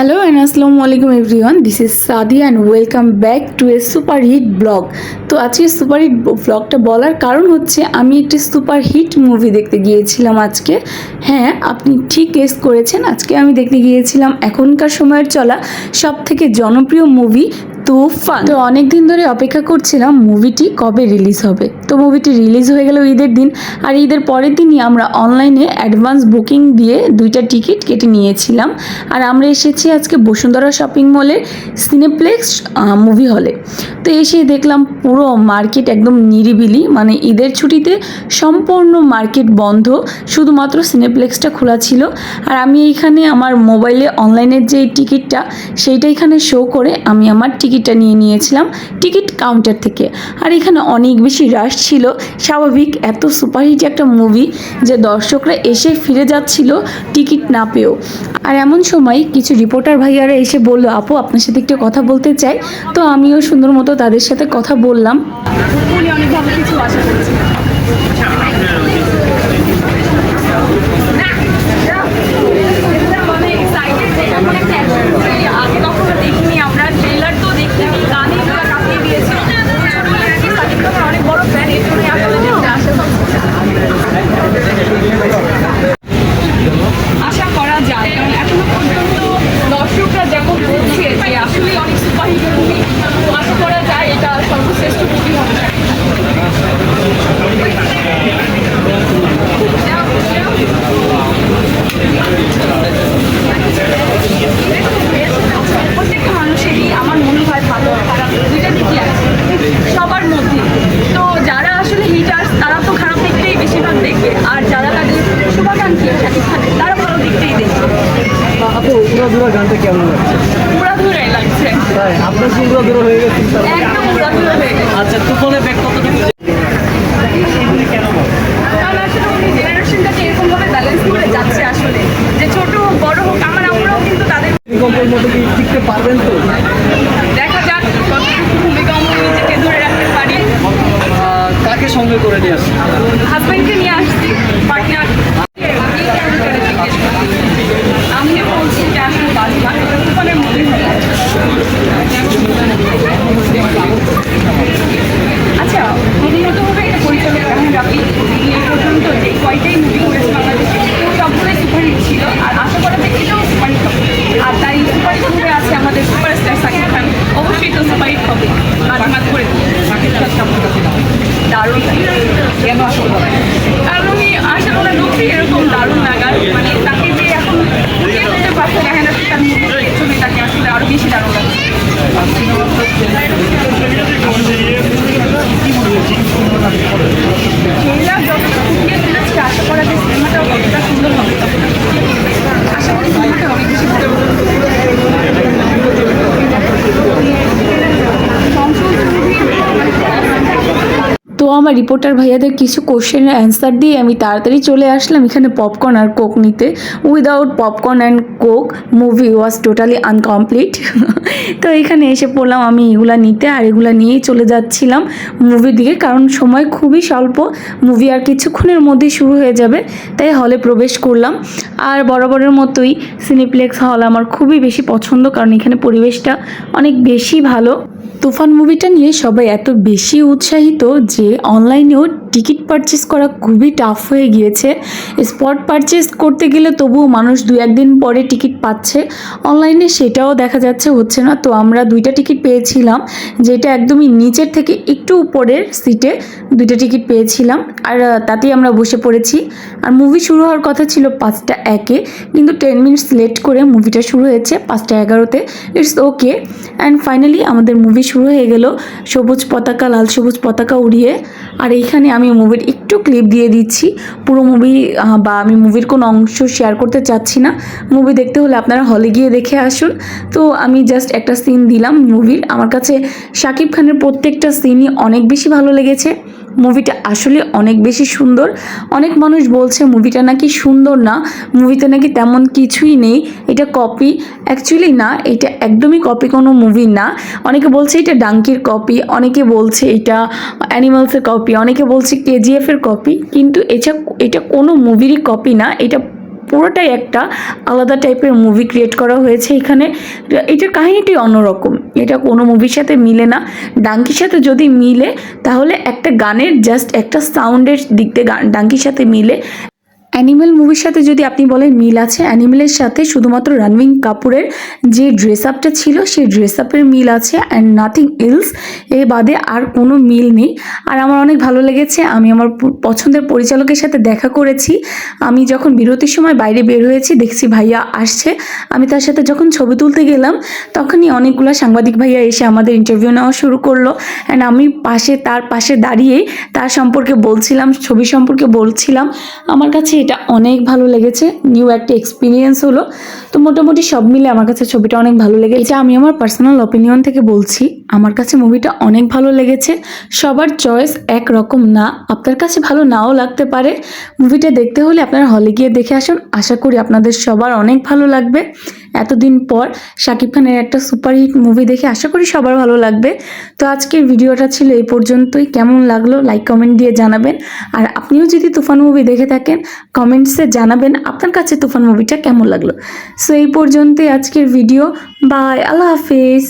Hello and আসসালামু আলাইকুম everyone this is Sadi and welcome back to a super hit blog তো আজকে super hit ব্লগটা বলার কারণ হচ্ছে, আমি একটি সুপার হিট মুভি দেখতে গিয়েছিলাম আজকে। হ্যাঁ আপনি ঠিক এস করেছেন, আজকে আমি দেখতে গিয়েছিলাম এখনকার সময়ের চলা সব থেকে জনপ্রিয় মুভি তুফান তো অনেক দিন ধরে অপেক্ষা করছিলাম মুভিটি কবে রিলিজ হবে। তো মুভিটি রিলিজ হয়ে গেল ঈদের দিন, আর ঈদের পরের দিনই আমরা অনলাইনে অ্যাডভান্স বুকিং দিয়ে দুইটা টিকিট কেটে নিয়েছিলাম। আর আমরা এসেছি আজকে বসুন্ধরা শপিং মলের সিনেপ্লেক্স মুভি হলে। তো এসে দেখলাম পুরো মার্কেট একদম নিরিবিলি মানে ঈদের ছুটিতে সম্পূর্ণ মার্কেট বন্ধ, শুধুমাত্র সিনেপ্লেক্সটা খোলা ছিল। আর আমি এইখানে আমার মোবাইলে অনলাইনের যে টিকিটটা, সেইটা এখানে শো করে আমি আমার টিকিটটা নিয়ে নিয়েছিলাম টিকিট কাউন্টার থেকে। আর এখানে অনেক বেশি রাশ ছিল। স্বাভাবিক এত সুপারহিট একটা মুভি যে দর্শকরা এসে ফিরে যাচ্ছিল টিকিট না পেয়েও। আর এমন সময় কিছু রিপোর্টার ভাইয়ারা এসে বলল, আপু, আপনার সাথে একটু কথা বলতে চাই। তো আমিও সুন্দর মতো তাদের সাথে কথা বললাম মানে excited যে এমন একটা action movie আগে কখনো দেখিনি আমরা ট্রেলার তো দেখিনি গানে পুরো কাঁপিয়ে দিয়েছে ছোটবেলা থেকে সাকিব খানের অনেক বড় ফ্যান এই জন্যই আসলে দেখতে আসা হচ্ছে আশা করা যায় কারণ এখনও পর্যন্ত দর্শকরা যেমন বলছে যে আসলে অনেক সুপারহিট মুভি তো আশা করা যায় এটা সর্বশ্রেষ্ঠ মুভি হবে প্রত্যেকটা মানুষেরই আমার মনে হয় ভালো খারাপ দুইটা দিকই আছে সবার মধ্যে তো যারা আসলে হিটার্স তারা তো খারাপ দিকটাই বেশিরভাগ দেখবে আর যারা তাদের শুভাকাঙ্ক্ষী শাকিব খানের তারা ভালো দিকটাই দেখবে আপু উড়া দুরা গানটা কেমন লাগছে? পুরা ধরে লাগছে। তাই আপনার কি উড়া দুরা হয়ে গেছে? একদম পুরা ধরে হয়ে গেছে। আচ্ছা কতটুকু ভূমিকম্পের মধ্যে কি টিকতে পারবেন তো? দেখা যাক কতটুকু নিজেকে ধরে রাখতে পারি। কাকে সঙ্গে করে নিয়ে আসছেন? হাজব্যান্ডকে নিয়ে আসছি পার্টনার আমি বলছি যে আসলে বাজবা তুফানের আচ্ছা প্রথমতভাবে এটা পরিচালক রাহান রাফি তিনি এ পর্যন্ত যে কয়টাই মুভি করেছে বাংলাদেশে, সবগুলোই সুপারহিট ছিল, আর আশা করা যায় এটাও হবে। আর তাই সুপারহিট মুভি আছে আমাদের সুপারস্টার সাকিব খান, অবশ্যই তো সুপারহিট হবে। মাঝে করে দারুণ কেন আসলে কারণ আসলে ওনার লুকই এরকম দারুণ লাগার মানে তাকে যে এখন ফুটিয়ে তুলতে পারছে রাহান রাফি তার মুভি ছবি তাকে আসলে আরও বেশি দারুণ লাগছে ট্রেলার যতটা ফুটিয়ে তুলেছে আশা করা যায় সিনেমাটাও কতটা সুন্দর হবে ততটা ফুটিয়ে তুলবে আশা করি সিনেমাটা অনেক বেশি ভালো হবে। সংশোধন movie তো আমার রিপোর্টার ভাইয়াদের কিছু কোশ্চেনের অ্যান্সার দিয়ে আমি তাড়াতাড়ি চলে আসলাম এখানে পপকর্ন আর কোক নিতে। Without popcorn and coke movie was totally uncomplete তো এখানে এসে পড়লাম আমি এগুলো নিতে আর এগুলা নিয়েই চলে যাচ্ছিলাম মুভির দিকে, কারণ সময় খুবই স্বল্প। মুভি আর কিছুক্ষণের মধ্যেই শুরু হয়ে যাবে, তাই হলে প্রবেশ করলাম। আর বরাবরের মতোই সিনেপ্লেক্স হল আমার খুবই বেশি পছন্দ, কারণ এখানে পরিবেশটা অনেক বেশি ভালো। তুফান মুভিটা নিয়ে সবাই এত বেশি উৎসাহিত যে অনলাইনেও টিকিট পারচেস করা খুবই টাফ হয়ে গিয়েছে। স্পট পারচেস করতে গেলে তবুও মানুষ দু একদিন পরে টিকিট পাচ্ছে। অনলাইনে সেটাও দেখা যাচ্ছে, হচ্ছে না? তো আমরা দুইটা টিকিট পেয়েছিলাম, যেটা একদমই নিচের থেকে একটু উপরের সিটে দুইটা টিকিট পেয়েছিলাম। আর তাতেই আমরা বসে পড়েছি। আর মুভি শুরু হওয়ার কথা ছিল পাঁচটা একে, কিন্তু টেন মিনিটস লেট করে মুভিটা শুরু হয়েছে পাঁচটা এগারোতে। ইটস ওকে অ্যান্ড ফাইনালি আমাদের মুভি শুরু হয়ে গেল। সবুজ পতাকা, লাল সবুজ পতাকা উড়িয়ে আর এইখানে আমি মুভির একটু ক্লিপ দিয়ে দিচ্ছি। পুরো মুভি বা আমি মুভির কোনো অংশ শেয়ার করতে চাচ্ছি না। মুভি দেখতে হলে আপনারা হলে গিয়ে দেখে আসুন। তো আমি জাস্ট একটা সিন দিলাম মুভির আমার কাছে শাকিব খানের প্রত্যেকটা সিনই অনেক বেশি ভালো লেগেছে। মুভিটা আসলে অনেক বেশি সুন্দর। অনেক মানুষ বলছে মুভিটা নাকি সুন্দর না। মুভিতে নাকি তেমন কিছুই নেই। এটা কপি অ্যাকচুয়ালি না, এটা একদমই কপি কোনো মুভি না। অনেকে বলছে এটা ডাঙ্কির কপি অনেকে বলছে এটা অ্যানিমালসের কপি অনেকে বলছে কেজিএফ এর কপি কিন্তু এটা এটা কোনো মুভিরই কপি না, এটা পুরোটাই একটা আলাদা টাইপের মুভি ক্রিয়েট করা হয়েছে এখানে। এটার কাহিনীটি অন্যরকম, এটা কোনো মুভির সাথে মিলে না। ডাঙ্কির সাথে যদি মিলে, তাহলে একটা গানের জাস্ট একটা সাউন্ডের দিক গান ডাঙ্কির সাথে মিলে অ্যানিমেল মুভির সাথে যদি আপনি বলেন মিল আছে, অ্যানিমেলের সাথে শুধুমাত্র রণবীর কাপুরের যে ড্রেস আপটা ছিল, সেই ড্রেস আপের মিল আছে অ্যান্ড নাথিং এলস এ বাদে আর কোনো মিল নেই। আর আমার অনেক ভালো লেগেছে, আমি আমার পছন্দের পরিচালকের সাথে দেখা করেছি। আমি যখন বিরতির সময় বাইরে বের হয়েছি, দেখছি ভাইয়া আসছে। আমি তার সাথে যখন ছবি তুলতে গেলাম, তখনই অনেকগুলো সাংবাদিক ভাইয়া এসে আমাদের ইন্টারভিউ নেওয়া শুরু করল। অ্যান্ড আমি পাশে, তার পাশে দাঁড়িয়ে তার সম্পর্কে বলছিলাম, ছবি সম্পর্কে বলছিলাম। আমার কাছে এটা অনেক ভালো লেগেছে। নিউ একটা এক্সপিরিয়েন্স হলো। তো মোটামুটি সব মিলে আমার কাছে ছবিটা অনেক ভালো লেগেছে। এটা আমি আমার পার্সোনাল অপিনিয়ন থেকে বলছি। আমার কাছে মুভিটা অনেক ভালো লেগেছে। সবার চয়েস এক রকম না। আপনার কাছে ভালো নাও লাগতে পারে। মুভিটা দেখতে হলে আপনারা হলে গিয়ে দেখে আসুন। আশা করি আপনাদের সবার অনেক ভালো লাগবে। এতদিন পর শাকিব খানের একটা সুপারহিট মুভি দেখে আশা করি সবার ভালো লাগবে। তো আজকের ভিডিওটা ছিল এই পর্যন্তই। কেমন লাগল লাইক কমেন্ট দিয়ে জানাবেন। আর আপনিও যদি তুফান মুভি দেখে থাকেন কমেন্টসে জানাবেন আপনার কাছে তুফান মুভিটা কেমন লাগল। সো এই পর্যন্তই আজকের ভিডিও বাই আল্লাহ হাফিজ।